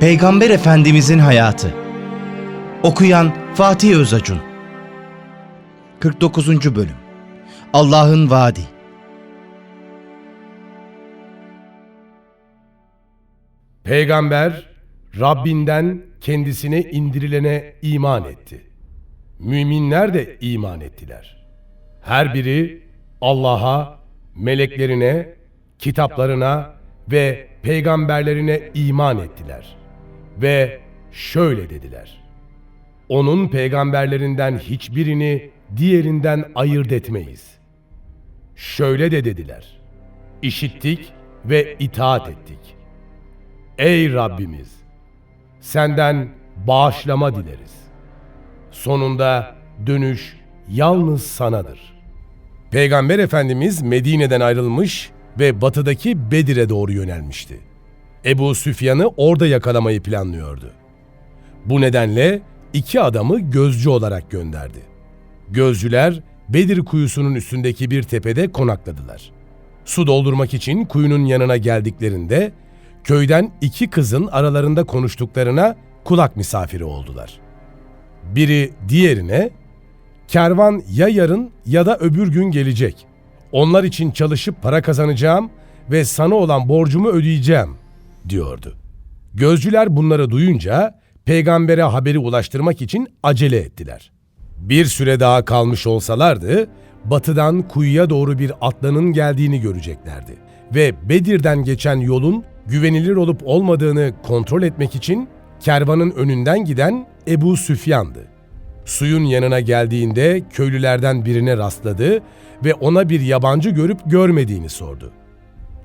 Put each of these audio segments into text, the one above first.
Peygamber Efendimizin hayatı. Okuyan Fatih Özacun. 49. bölüm. Allah'ın vaadi. Peygamber Rabbinden kendisine indirilene iman etti. Müminler de iman ettiler. Her biri Allah'a, meleklerine, kitaplarına ve peygamberlerine iman ettiler. Ve şöyle dediler. Onun peygamberlerinden hiçbirini diğerinden ayırt etmeyiz. Şöyle de dediler. İşittik ve itaat ettik. Ey Rabbimiz! Senden bağışlama dileriz. Sonunda dönüş yalnız sanadır. Peygamber Efendimiz Medine'den ayrılmış ve batıdaki Bedir'e doğru yönelmişti. Ebu Süfyan'ı orada yakalamayı planlıyordu. Bu nedenle iki adamı gözcü olarak gönderdi. Gözcüler Bedir kuyusunun üstündeki bir tepede konakladılar. Su doldurmak için kuyunun yanına geldiklerinde köyden iki kızın aralarında konuştuklarına kulak misafiri oldular. Biri diğerine kervan ya yarın ya da öbür gün gelecek. Onlar için çalışıp para kazanacağım ve sana olan borcumu ödeyeceğim diyordu. Gözcüler bunları duyunca peygambere haberi ulaştırmak için acele ettiler. Bir süre daha kalmış olsalardı, batıdan kuyuya doğru bir atlanın geldiğini göreceklerdi. Ve Bedir'den geçen yolun güvenilir olup olmadığını kontrol etmek için kervanın önünden giden Ebu Süfyan'dı. Suyun yanına geldiğinde köylülerden birine rastladı ve ona bir yabancı görüp görmediğini sordu.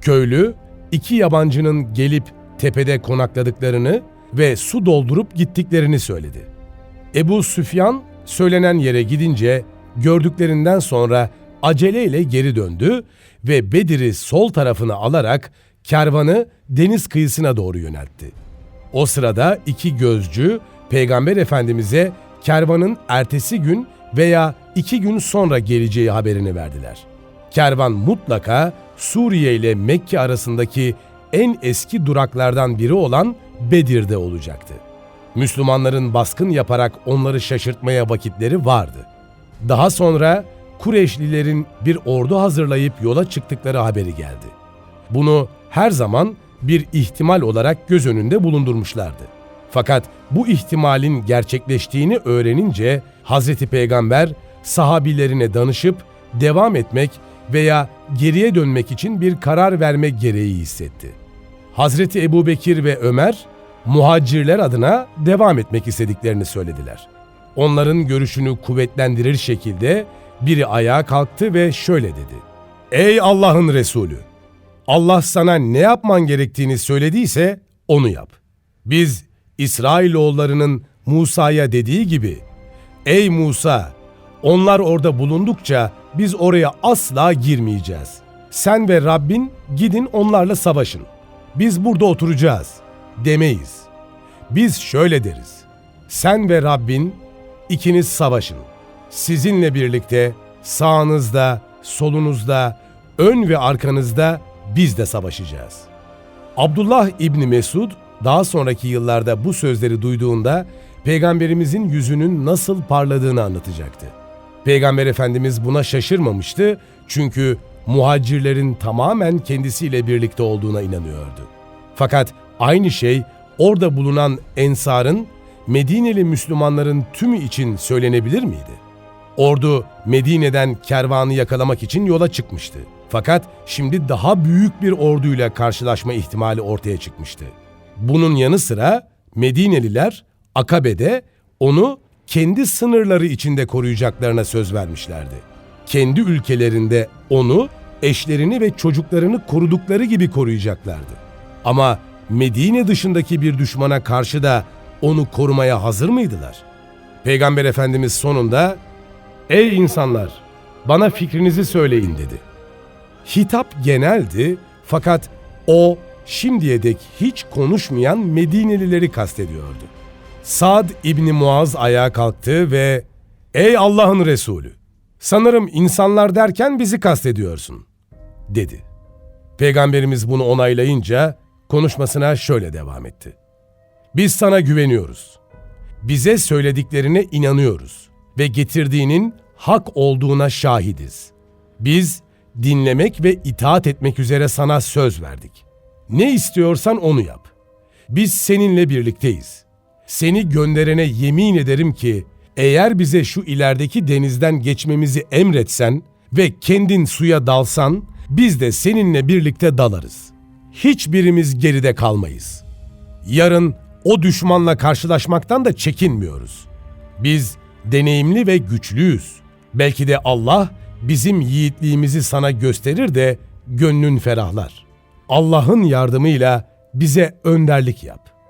Köylü, iki yabancının gelip tepede konakladıklarını ve su doldurup gittiklerini söyledi. Ebu Süfyan söylenen yere gidince gördüklerinden sonra aceleyle geri döndü ve Bedir'i sol tarafına alarak kervanı deniz kıyısına doğru yöneltti. O sırada iki gözcü Peygamber Efendimiz'e kervanın ertesi gün veya iki gün sonra geleceği haberini verdiler. Kervan mutlaka Suriye ile Mekke arasındaki en eski duraklardan biri olan Bedir'de olacaktı. Müslümanların baskın yaparak onları şaşırtmaya vakitleri vardı. Daha sonra Kureyşlilerin bir ordu hazırlayıp yola çıktıkları haberi geldi. Bunu her zaman bir ihtimal olarak göz önünde bulundurmuşlardı. Fakat bu ihtimalin gerçekleştiğini öğrenince Hazreti Peygamber sahabilerine danışıp devam etmek veya geriye dönmek için bir karar vermek gereği hissetti. Hazreti Ebubekir ve Ömer muhacirler adına devam etmek istediklerini söylediler. Onların görüşünü kuvvetlendirir şekilde biri ayağa kalktı ve şöyle dedi. Ey Allah'ın Resulü! Allah sana ne yapman gerektiğini söylediyse onu yap. Biz İsrailoğullarının Musa'ya dediği gibi, Ey Musa! Onlar orada bulundukça biz oraya asla girmeyeceğiz. Sen ve Rabbin gidin onlarla savaşın. Biz burada oturacağız demeyiz. Biz şöyle deriz. Sen ve Rabbin ikiniz savaşın. Sizinle birlikte sağınızda, solunuzda, ön ve arkanızda biz de savaşacağız. Abdullah İbni Mesud daha sonraki yıllarda bu sözleri duyduğunda peygamberimizin yüzünün nasıl parladığını anlatacaktı. Peygamber Efendimiz buna şaşırmamıştı çünkü muhacirlerin tamamen kendisiyle birlikte olduğuna inanıyordu. Fakat aynı şey orada bulunan ensarın Medineli Müslümanların tümü için söylenebilir miydi? Ordu Medine'den kervanı yakalamak için yola çıkmıştı. Fakat şimdi daha büyük bir orduyla karşılaşma ihtimali ortaya çıkmıştı. Bunun yanı sıra Medineliler Akabe'de onu kendi sınırları içinde koruyacaklarına söz vermişlerdi. Kendi ülkelerinde onu, eşlerini ve çocuklarını korudukları gibi koruyacaklardı. Ama Medine dışındaki bir düşmana karşı da onu korumaya hazır mıydılar? Peygamber Efendimiz sonunda "Ey insanlar, bana fikrinizi söyleyin." dedi. Hitap geneldi fakat o şimdiye dek hiç konuşmayan Medinelileri kastediyordu. Sad İbni Muaz ayağa kalktı ve "Ey Allah'ın Resulü, sanırım insanlar derken bizi kastediyorsun." dedi. Peygamberimiz bunu onaylayınca konuşmasına şöyle devam etti. Biz sana güveniyoruz. Bize söylediklerine inanıyoruz ve getirdiğinin hak olduğuna şahidiz. Biz dinlemek ve itaat etmek üzere sana söz verdik. Ne istiyorsan onu yap. Biz seninle birlikteyiz. Seni gönderene yemin ederim ki eğer bize şu ilerideki denizden geçmemizi emretsen ve kendin suya dalsan biz de seninle birlikte dalarız. Hiçbirimiz geride kalmayız. Yarın o düşmanla karşılaşmaktan da çekinmiyoruz. Biz deneyimli ve güçlüyüz. Belki de Allah bizim yiğitliğimizi sana gösterir de gönlün ferahlar. Allah'ın yardımıyla bize önderlik yap.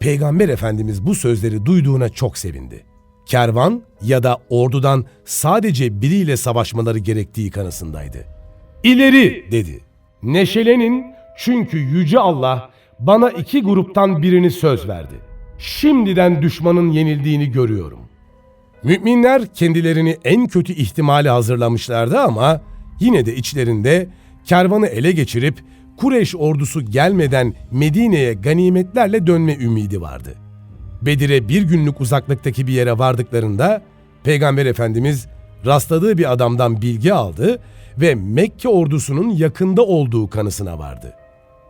Peygamber Efendimiz bu sözleri duyduğuna çok sevindi. Kervan ya da ordudan sadece biriyle savaşmaları gerektiği kanısındaydı. İleri dedi. Neşelenin çünkü Yüce Allah bana iki gruptan birini söz verdi. Şimdiden düşmanın yenildiğini görüyorum. Müminler kendilerini en kötü ihtimale hazırlamışlardı ama yine de içlerinde kervanı ele geçirip Kureş ordusu gelmeden Medine'ye ganimetlerle dönme ümidi vardı. Bedir'e bir günlük uzaklıktaki bir yere vardıklarında Peygamber Efendimiz rastladığı bir adamdan bilgi aldı ve Mekke ordusunun yakında olduğu kanısına vardı.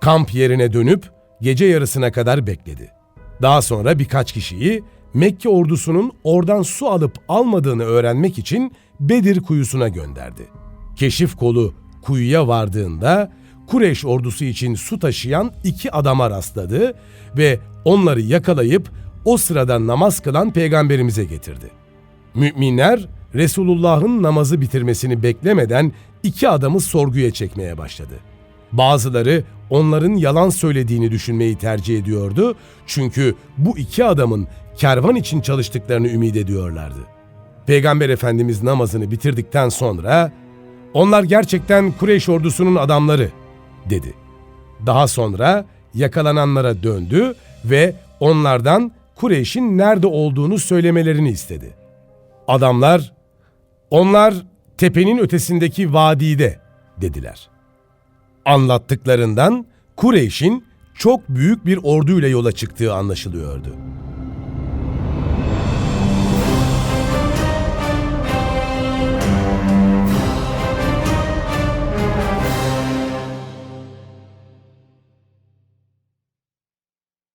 Kamp yerine dönüp gece yarısına kadar bekledi. Daha sonra birkaç kişiyi Mekke ordusunun oradan su alıp almadığını öğrenmek için Bedir kuyusuna gönderdi. Keşif kolu kuyuya vardığında Kureyş ordusu için su taşıyan iki adama rastladı ve onları yakalayıp o sırada namaz kılan peygamberimize getirdi. Müminler Resulullah'ın namazı bitirmesini beklemeden iki adamı sorguya çekmeye başladı. Bazıları onların yalan söylediğini düşünmeyi tercih ediyordu çünkü bu iki adamın kervan için çalıştıklarını ümit ediyorlardı. Peygamber Efendimiz namazını bitirdikten sonra onlar gerçekten Kureyş ordusunun adamları dedi. Daha sonra yakalananlara döndü ve onlardan Kureyş'in nerede olduğunu söylemelerini istedi. Adamlar, onlar tepenin ötesindeki vadide dediler. Anlattıklarından Kureyş'in çok büyük bir orduyla yola çıktığı anlaşılıyordu.